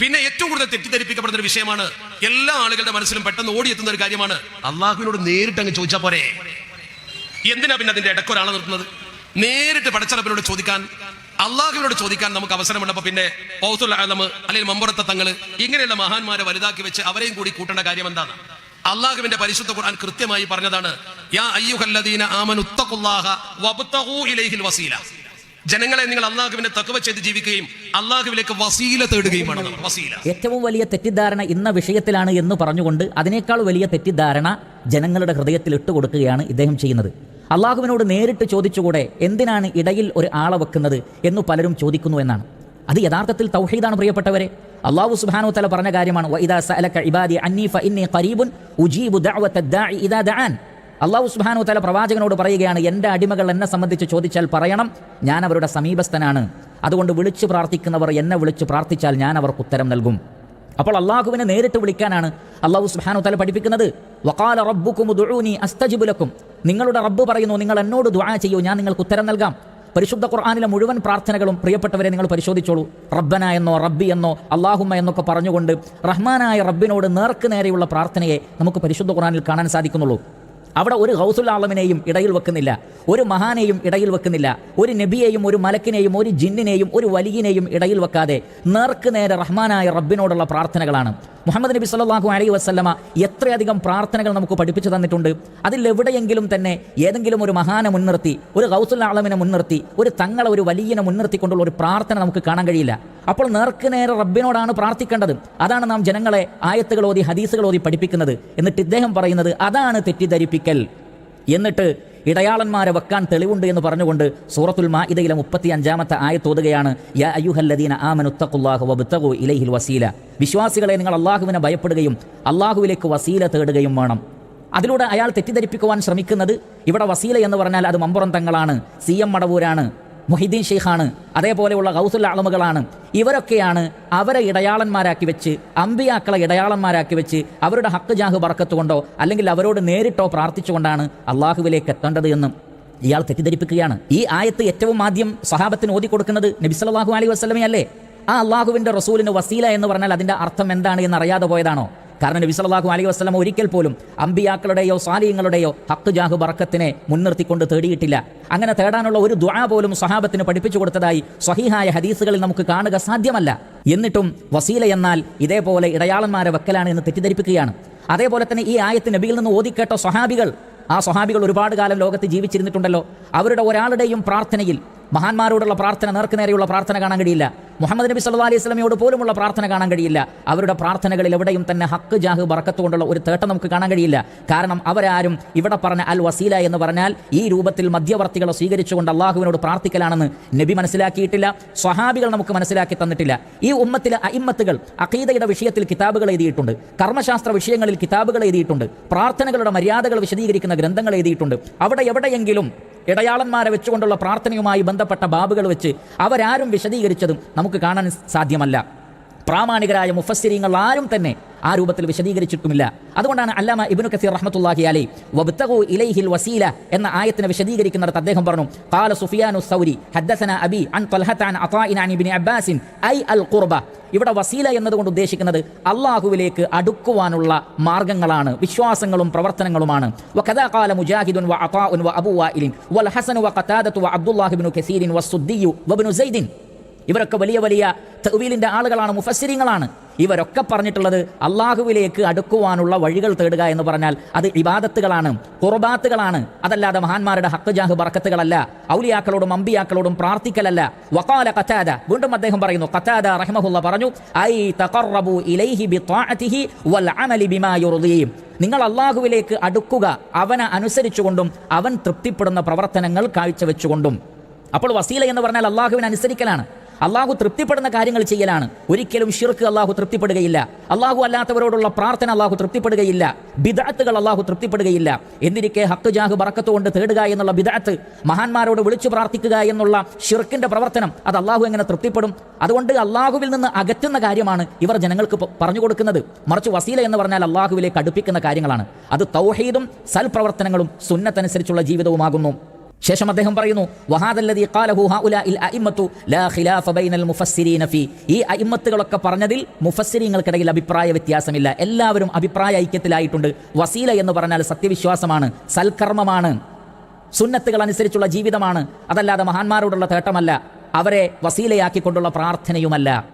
പിന്നെ ഏറ്റവും കൂടുതൽ തെറ്റിദ്ധരിപ്പിക്കപ്പെടുന്ന ഒരു വിഷയമാണ് എല്ലാ ആളുകളുടെ മനസ്സിലും പെട്ടെന്ന് ഓടിയെത്തുന്ന ഒരു കാര്യമാണ്. അള്ളാഹുവിനോട് നേരിട്ട് അങ്ങ് ചോദിച്ചാൽ പോരെ? എന്തിനാ പിന്നെ അതിന്റെ ഇടക്കൊരാളെ നിർത്തുന്നത്? നേരിട്ട് പടച്ചറപ്പിനോട് ചോദിക്കാൻ അള്ളാഹുവിനോട് ചോദിക്കാൻ നമുക്ക് അവസരമുള്ളപ്പോ പിന്നെ ആലം അല്ലെങ്കിൽ മമ്പുറത്തെ തങ്ങൾ ഇങ്ങനെയുള്ള മഹാന്മാരെ വലുതാക്കി വെച്ച് അവരെയും കൂടി കൂട്ടേണ്ട കാര്യം എന്താണ്? അള്ളാഹുവിന്റെ പരിശുദ്ധ ഖുർആൻ കൃത്യമായി പറഞ്ഞതാണ് യാ അയ്യുഹല്ലദീന ആമനുത്തഖുല്ലാഹ വബ്തഗൂ ഇലൈഹിൽ വസീല. ജനങ്ങളെ നിങ്ങൾ അള്ളാഹുവിനെ തക്കവ ചെയ്ത് ജീവിക്കുകയും അള്ളാഹുവിലേക്ക് വസീല തേടുകയും വേണം വസീല. ഏറ്റവും വലിയ തെറ്റിദ്ധാരണ ഇന്ന വിഷയത്തിലാണ് എന്ന് പറഞ്ഞുകൊണ്ട് അതിനേക്കാൾ വലിയ തെറ്റിദ്ധാരണ ജനങ്ങളുടെ ഹൃദയത്തിൽ ഇട്ടുകൊടുക്കുകയാണ് ഇദ്ദേഹം ചെയ്യുന്നത്. അള്ളാഹുവിനോട് നേരിട്ട് ചോദിച്ചുകൂടെ എന്തിനാണ് ഇടയിൽ ഒരു ആളെ വെക്കുന്നത് എന്ന് പലരും ചോദിക്കുന്നു എന്നാണ്. അത് യഥാർത്ഥത്തിൽ തൗഹീദാണ് പ്രിയപ്പെട്ടവരെ. അള്ളാഹു സുബ്ഹാനഹു തല പറഞ്ഞ കാര്യമാണ് അള്ളാഹു സുബാനു തല പ്രവാചകനോട് പറയുകയാണ് എന്റെ അടിമകൾ എന്നെ സംബന്ധിച്ച് ചോദിച്ചാൽ പറയണം ഞാൻ അവരുടെ സമീപസ്ഥനാണ്. അതുകൊണ്ട് വിളിച്ചു പ്രാർത്ഥിക്കുന്നവർ എന്നെ വിളിച്ചു പ്രാർത്ഥിച്ചാൽ ഞാൻ അവർക്ക് ഉത്തരം നൽകും. അപ്പോൾ അള്ളാഹുവിനെ നേരിട്ട് വിളിക്കാനാണ് അള്ളാഹു സുബാനു തല പഠിപ്പിക്കുന്നത്. വക്കാല റബ്ബുക്കും അസ്തജിബുലക്കും നിങ്ങളുടെ റബ്ബ് പറയുന്നു നിങ്ങൾ എന്നോട് ദുആ ചെയ്യൂ ഞാൻ നിങ്ങൾക്ക് ഉത്തരം നൽകാം. പരിശുദ്ധ ഖുർആാനിലെ മുഴുവൻ പ്രാർത്ഥനകളും പ്രിയപ്പെട്ടവരെ നിങ്ങൾ പരിശോധിച്ചോളൂ. റബ്ബന എന്നോ റബ്ബി എന്നോ അള്ളാഹുമ്മ എന്നൊക്കെ പറഞ്ഞുകൊണ്ട് റഹ്മാനായ റബ്ബിനോട് നേർക്ക് നേരെയുള്ള പ്രാർത്ഥനയെ നമുക്ക് പരിശുദ്ധ ഖുർആാനിൽ കാണാൻ സാധിക്കുന്നുള്ളൂ. അവിടെ ഒരു ഹൗസുൽ ആളമിനെയും ഇടയിൽ വെക്കുന്നില്ല. ഒരു മഹാനെയും ഇടയിൽ വെക്കുന്നില്ല. ഒരു നബിയെയും ഒരു മലക്കിനെയും ഒരു ജിന്നിനെയും ഒരു വലിയനെയും ഇടയിൽ വെക്കാതെ നേർക്ക് നേരെ റഹ്മാനായ റബ്ബിനോടുള്ള പ്രാർത്ഥനകളാണ്. മുഹമ്മദ് നബി സല്ലാഹു അലൈഹി വസല്ലമ എത്രയധികം പ്രാർത്ഥനകൾ നമുക്ക് പഠിപ്പിച്ചു തന്നിട്ടുണ്ട്. അതിലെവിടെയെങ്കിലും തന്നെ ഏതെങ്കിലും ഒരു മഹാനെ മുൻനിർത്തി ഒരു ഗൗസുൽ ആളമിനെ മുൻനിർത്തി ഒരു തങ്ങളെ ഒരു വലിയനെ മുൻനിർത്തിക്കൊണ്ടുള്ള ഒരു പ്രാർത്ഥന നമുക്ക് കാണാൻ കഴിയില്ല. അപ്പോൾ നേർക്ക് നേരെ റബ്ബിനോടാണ് പ്രാർത്ഥിക്കേണ്ടത്. അതാണ് നാം ജനങ്ങളെ ആയത്തുകൾ ഓതി ഹദീസുകൾ ഓതി പഠിപ്പിക്കുന്നത്. എന്നിട്ട് ഇദ്ദേഹം പറയുന്നത് അതാണ് തെറ്റിദ്ധരിപ്പിക്കൽ. എന്നിട്ട് ഇടയാളന്മാരെ വെക്കാൻ തെളിവുണ്ട് എന്ന് പറഞ്ഞുകൊണ്ട് സൂറത്തുൽ മാ ഇതയിലെ മുപ്പത്തി അഞ്ചാമത്തെ ആയത്തോതുകയാണ് യാ അയ്യുഹല്ലദീന ഇലൈഹിൽ വസീല. വിശ്വാസികളെ നിങ്ങൾ അള്ളാഹുവിനെ ഭയപ്പെടുകയും അള്ളാഹുവിലേക്ക് വസീല തേടുകയും വേണം. അതിലൂടെ അയാൾ തെറ്റിദ്ധരിപ്പിക്കുവാൻ ശ്രമിക്കുന്നത് ഇവിടെ വസീല എന്ന് പറഞ്ഞാൽ അത് മമ്പുറം തങ്ങളാണ് സി എം മടവൂരാണ്. മൊഹിദ്ദീൻ ഷെയ്ഖാണ്. അതേപോലെയുള്ള ഗൗസുൽ ആളമുകളാണ് ഇവരൊക്കെയാണ് അവരെ ഇടയാളന്മാരാക്കി വെച്ച് അമ്പിയാക്കളെ ഇടയാളന്മാരാക്കി വെച്ച് അവരുടെ ഹക്ക് ജാഹ് വറക്കത്തുകൊണ്ടോ അല്ലെങ്കിൽ അവരോട് നേരിട്ടോ പ്രാർത്ഥിച്ചുകൊണ്ടാണ് അള്ളാഹുവിലേക്ക് എത്തേണ്ടത് എന്നും ഇയാൾ തെറ്റിദ്ധരിപ്പിക്കുകയാണ്. ഈ ആയത്ത് ഏറ്റവും ആദ്യം സഹാബത്തിന് ഓതിക്കൊടുക്കുന്നത് കൊടുക്കുന്നത് നബി സല്ലല്ലാഹു അലൈഹി വസല്ലമയല്ലേ? ആ അള്ളാഹുവിന്റെ റസൂലിന് വസീല എന്ന് പറഞ്ഞാൽ അതിന്റെ അർത്ഥം എന്താണ് എന്ന് അറിയാതെ പോയതാണോ? കാരണം നബി സല്ലാഹു അലൈഹി വസ്ലം ഒരിക്കൽ പോലും അമ്പിയാക്കളുടെയോ സാലിയങ്ങളുടെയോ ഹക്ക് ജാഹു ബറക്കത്തിനെ മുൻനിർത്തിക്കൊണ്ട് തേടിയിട്ടില്ല. അങ്ങനെ തേടാനുള്ള ഒരു ദ്വാ പോലും സഹാബത്തിന് പഠിപ്പിച്ചു കൊടുത്തതായി സ്വഹീഹായ ഹദീസുകളിൽ നമുക്ക് കാണുക സാധ്യമല്ല. എന്നിട്ടും വസീല എന്നാൽ ഇതേപോലെ ഇടയാളന്മാരെ വെക്കലാണ് എന്ന് തെറ്റിദ്ധരിപ്പിക്കുകയാണ്. അതേപോലെ തന്നെ ഈ ആയത്ത് നബിയിൽ നിന്ന് ഓതിക്കേട്ട സ്വഹാബികൾ ആ സ്വഹാബികൾ ഒരുപാട് കാലം ലോകത്ത് ജീവിച്ചിരുന്നിട്ടുണ്ടല്ലോ. അവരുടെ ഒരാളുടെയും പ്രാർത്ഥനയിൽ മഹാന്മാരോടുള്ള പ്രാർത്ഥന നേർക്ക് നേരെയുള്ള പ്രാർത്ഥന കാണാൻ കഴിയില്ല. മുഹമ്മദ് നബി സല്ലാ അലൈഹി സ്വലമയോട് പോലുമുള്ള പ്രാർത്ഥന കാണാൻ കഴിയില്ല. അവരുടെ പ്രാർത്ഥനകളിൽ എവിടെയും തന്നെ ഹക്ക് ജാഹ് ബറക്കത്ത് കൊണ്ടുള്ള ഒരു തേട്ടം നമുക്ക് കാണാൻ കഴിയില്ല. കാരണം അവരാരും ഇവിടെ പറഞ്ഞ അൽ വസീല എന്ന് പറഞ്ഞാൽ ഈ രൂപത്തിൽ മധ്യവർത്തികളെ സ്വീകരിച്ചുകൊണ്ട് അള്ളാഹുവിനോട് പ്രാർത്ഥിക്കലാണെന്ന് നബി മനസ്സിലാക്കിയിട്ടില്ല സ്വഹാബികൾ നമുക്ക് മനസ്സിലാക്കി തന്നിട്ടില്ല. ഈ ഉമ്മത്തിലെ അയിമ്മത്തുകൾ അഖീദയുടെ വിഷയത്തിൽ കിതാബുകൾ എഴുതിയിട്ടുണ്ട് കർമ്മശാസ്ത്ര വിഷയങ്ങളിൽ കിതാബുകൾ എഴുതിയിട്ടുണ്ട് പ്രാർത്ഥനകളുടെ മര്യാദകൾ വിശദീകരിക്കുന്ന ഗ്രന്ഥങ്ങൾ എഴുതിയിട്ടുണ്ട്. അവിടെ എവിടെയെങ്കിലും ഇടയാളന്മാരെ വെച്ചുകൊണ്ടുള്ള പ്രാർത്ഥനയുമായി ബന്ധപ്പെട്ട ബാബുകൾ വെച്ച് അവരാരും വിശദീകരിച്ചതും നമുക്ക് കാണാൻ സാധ്യമല്ല. പ്രാമാണികരായ മുഫസ്സിരിങ്ങൾ ആരും തന്നെ ആ രൂപത്തിൽ വിശദീകരിച്ചിട്ടുമില്ല. അതുകൊണ്ടാണ് അല്ലാമ ഇബിനു കസീർ റഹ്മത്തുള്ളാഹി അലൈ വബ്തഗു ഇലൈഹിൽ വസീല എന്ന ആയത്തിനെ വിശദീകരിക്കുന്നിടത്ത് അദ്ദേഹം പറഞ്ഞു ഖാല സുഫിയാനു സൗരി ഹദ്ദസന അബി അൻ ത്വൽഹത അൻ അതാഇന അൻ ഇബ്നു അബ്ബാസിൻ ഐ അൽ ഖുർബ. ഇവിടെ വസീല എന്നതുകൊണ്ട് ഉദ്ദേശിക്കുന്നത് അള്ളാഹുവിലേക്ക് അടുക്കുവാനുള്ള മാർഗങ്ങളാണ് വിശ്വാസങ്ങളും പ്രവർത്തനങ്ങളുമാണ്. വകദാ ഖാല മുജാഹിദുൻ വ അതാഉൻ വ അബൂ വൽ ഹസൻ വ ഖതാദത്തു വ അബ്ദുല്ലാഹി ഇബ്നു കസീരിൻ വസ്സുദ്ദിയു വബ്നു സൈദിൻ. ഇവരൊക്കെ വലിയ വലിയ തെവീലിന്റെ ആളുകളാണ് മുഫസ്സിരിങ്ങളാണ്. ഇവരൊക്കെ പറഞ്ഞിട്ടുള്ളത് അള്ളാഹുവിലേക്ക് അടുക്കുവാനുള്ള വഴികൾ തേടുക എന്ന് പറഞ്ഞാൽ അത് ഇബാദത്തുകളാണ് കുർബാത്തുകളാണ്. അതല്ലാതെ മഹാന്മാരുടെ ഹക്ക് ജാഹ് ബർക്കത്തുകളല്ല ഔലിയാക്കളോടും അമ്പിയാക്കളോടും പ്രാർത്ഥിക്കലല്ല. വക്കാല ഖതാദ വീണ്ടും അദ്ദേഹം പറയുന്നു ഖതാദ റഹ്മഹുല്ല പറഞ്ഞു ഐ തഖറബു ഇലൈഹി ബിത്വാഅതിഹി വൽ അമലി ബിമാ യുർദീ. നിങ്ങൾ അള്ളാഹുവിലേക്ക് അടുക്കുക അവനെ അനുസരിച്ചുകൊണ്ടും അവൻ തൃപ്തിപ്പെടുന്ന പ്രവർത്തനങ്ങൾ കാഴ്ചവെച്ചുകൊണ്ടും. അപ്പോൾ വസീല എന്ന് പറഞ്ഞാൽ അള്ളാഹുവിനെ അനുസരിക്കലാണ്. അള്ളാഹു തൃപ്തിപ്പെടുന്ന കാര്യങ്ങൾ ചെയ്യലാണ്. ഒരിക്കലും ഷിർക്ക് അള്ളാഹു തൃപ്തിപ്പെടുകയില്ല. അള്ളാഹു അല്ലാത്തവരോടുള്ള പ്രാർത്ഥന അള്ളാഹു തൃപ്തിപ്പെടുകയില്ല. ബിദാത്തുകൾ അള്ളാഹു തൃപ്തിപ്പെടുകയില്ല. എന്നിരിക്കെ ഹക്ക് ജാഹ് ബറക്കത്ത് കൊണ്ട് തേടുക എന്നുള്ള ബിദാത്ത് മഹാന്മാരോട് വിളിച്ചു പ്രാർത്ഥിക്കുക എന്നുള്ള ഷിർക്കിന്റെ പ്രവർത്തനം അത് അള്ളാഹു എങ്ങനെ തൃപ്തിപ്പെടും? അതുകൊണ്ട് അള്ളാഹുവിൽ നിന്ന് അകറ്റുന്ന കാര്യമാണ് ഇവർ ജനങ്ങൾക്ക് പറഞ്ഞു കൊടുക്കുന്നത്. മറിച്ച് വസീല എന്ന് പറഞ്ഞാൽ അള്ളാഹുവിലേക്ക് അടുപ്പിക്കുന്ന കാര്യങ്ങളാണ്. അത് തൗഹീദും സൽപ്രവർത്തനങ്ങളും സുന്നത്തനുസരിച്ചുള്ള ജീവിതവുമാകുന്നു. ശേഷം അദ്ദേഹം പറയുന്നു വഹാദല്ലദീ ഖാലഹു ലാ ഖിലാഫ ബൈനൽ ഫീ. ഈ അയിമ്മത്തുകളൊക്കെ പറഞ്ഞതിൽ മുഫസ്സിരീങ്ങൾക്കിടയിൽ അഭിപ്രായ വ്യത്യാസമില്ല. എല്ലാവരും അഭിപ്രായ ഐക്യത്തിലായിട്ടുണ്ട്. വസീല എന്ന് പറഞ്ഞാൽ സത്യവിശ്വാസമാണ് സൽക്കർമ്മമാണ് സുന്നത്തുകൾ അനുസരിച്ചുള്ള ജീവിതമാണ്. അതല്ലാതെ മഹാന്മാരോടുള്ള തേട്ടമല്ല അവരെ വസീലയാക്കിക്കൊണ്ടുള്ള പ്രാർത്ഥനയുമല്ല.